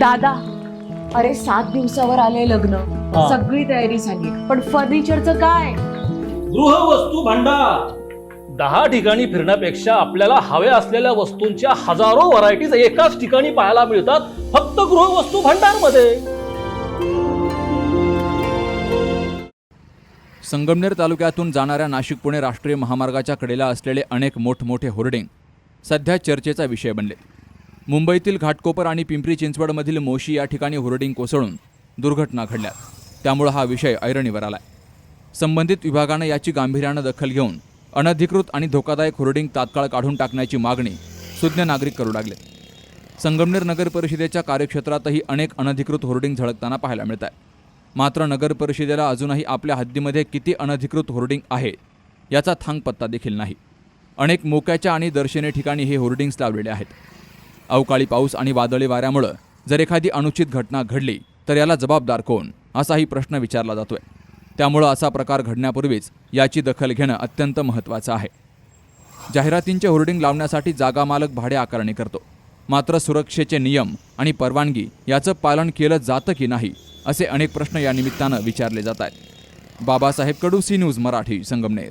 दादा अरे सात दिवसावर आले लग्न. हा. सगळी तयारी झाली. पण फर्निचरचं काय? गृहवस्तू भांडार. दहा ठिकाणी फिरण्यापेक्षा आपल्याला हव्या असलेल्या वस्तूंच्या हजारो व्हरायटीज एकाच ठिकाणी पाहायला मिळतात फक्त गृहवस्तू भांडारमध्ये संगमनेर तालुक्यातून जाणाऱ्या नाशिक पुणे राष्ट्रीय महामार्गाच्या कडेला असलेले अनेक मोठमोठे होर्डिंग सध्या चर्चेचा विषय बनले. मुंबईतील घाटकोपर आणि पिंपरी चिंचवडमधील मोशी या ठिकाणी होर्डिंग कोसळून दुर्घटना घडल्या. त्यामुळं हा विषय ऐरणीवर आलाय. संबंधित विभागानं याची गांभीर्यानं दखल घेऊन अनधिकृत आणि धोकादायक होर्डिंग तात्काळ काढून टाकण्याची मागणी सुज्ञ नागरिक करू लागले. संगमनेर नगर परिषदेच्या कार्यक्षेत्रातही अनेक अनधिकृत होर्डिंग झळकताना पाहायला मिळत आहे मात्र नगर परिषदेला अजूनही आपल्या हद्दीमध्ये किती अनधिकृत होर्डिंग आहे याचा थांग पत्ता देखील नाही. अनेक मोक्याच्या आणि दर्शनी ठिकाणी हे होर्डिंग्स लावलेले आहेत. अवकाळी पाऊस आणि वादळी वाऱ्यामुळं जर एखादी अनुचित घटना घडली तर याला जबाबदार कोण? असाही प्रश्न विचारला जातोय. त्यामुळं असा प्रकार घडण्यापूर्वीच याची दखल घेणं अत्यंत महत्त्वाचं आहे. जाहिरातींचे होर्डिंग लावण्यासाठी जागा मालक भाडे आकारणी करतो. मात्र सुरक्षेचे नियम आणि परवानगी याचं पालन केलं जातं की नाही असे अनेक प्रश्न या निमित्तानं विचारले जात आहेत. Babasaheb Kadu C News Marathi Sangamner.